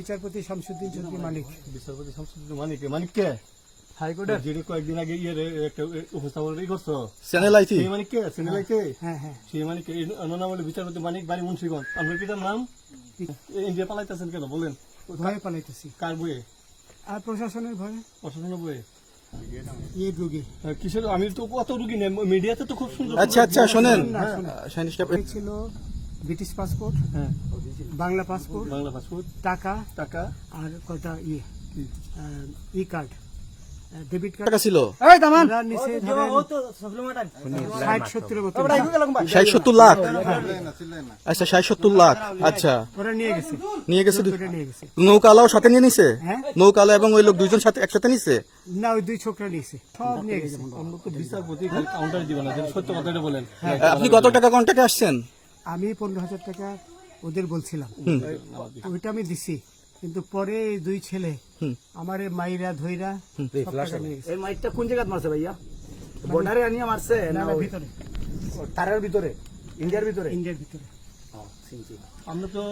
বিচারপতি শামসুদ্দিন চৌধুরী মালিক। বিচারপতি শামসুদ্দিন মানিক মানিক কে? হাইকোর্টের? যেটা কয়েকদিন আগে ইয়ে একটা উপস্থাপন করছ। চ্যানেল আইতি? সেই মানিক কে? সিনেলাইতে হ্যাঁ হ্যাঁ সেই মানিক নাম বলে বিচারপতি মানিক বাড়ি মুন্সিগঞ্জ। আপনার পিতার নাম? ইন্ডিয়া পালাইতেছেন কেন? বলেন। ভয়ে পালাইতেছি। কার বইয়ে আর প্রশাসনের ভয়ে। প্রশাসনের বইয়ে ইয়ে রুগী। কিসের? আমি তো কত রুগী নেই। মিডিয়াতে তো খুব সুন্দর আচ্ছা আচ্ছা শোনেন। ছিল ব্রিটিশ পাসপোর্ট হ্যাঁ। বাংলা পাসপোর্ট বাংলা পাসপোর্ট টাকা টাকা। আর কটা ইয়ে ই কার্ড ডেবিট কার্ড টাকা ছিল? ওরা নিচে ধরেন ষাট সত্তরের মতো ষাট সত্তর লাখ? আচ্ছা ষাট সত্তর লাখ। আচ্ছা। ওরা নিয়ে গেছে। নিয়ে গেছে নৌকালাও সাথে নিয়ে নিছে? হ্যাঁ? নৌকালা এবং ওই লোক দুইজন সাথে একসাথে নিছে? না ওই দুই ছোকরা নিয়েছে সব নিয়ে গেছে। আমরা তো বিচারপতি কাউন্টার দিবেন না সত্য কথাটা বলেন। আপনি কত টাকা কন্ট্যাক্টে আসছেন? আমি পনেরো হাজার টাকা ওদের বলছিলাম। ওইটা আমি দিছি কিন্তু পরে দুই ছেলে আমার এই মাইরা ধইরা। এই মাইকটা কোন জায়গায় মারছে ভাইয়া? বর্ডারে আনিয়া মারছে না না না ভিতরে। তারের ভিতরে? ইন্ডিয়ার ভিতরে? ইন্ডিয়ার ভিতরে। আমরা তো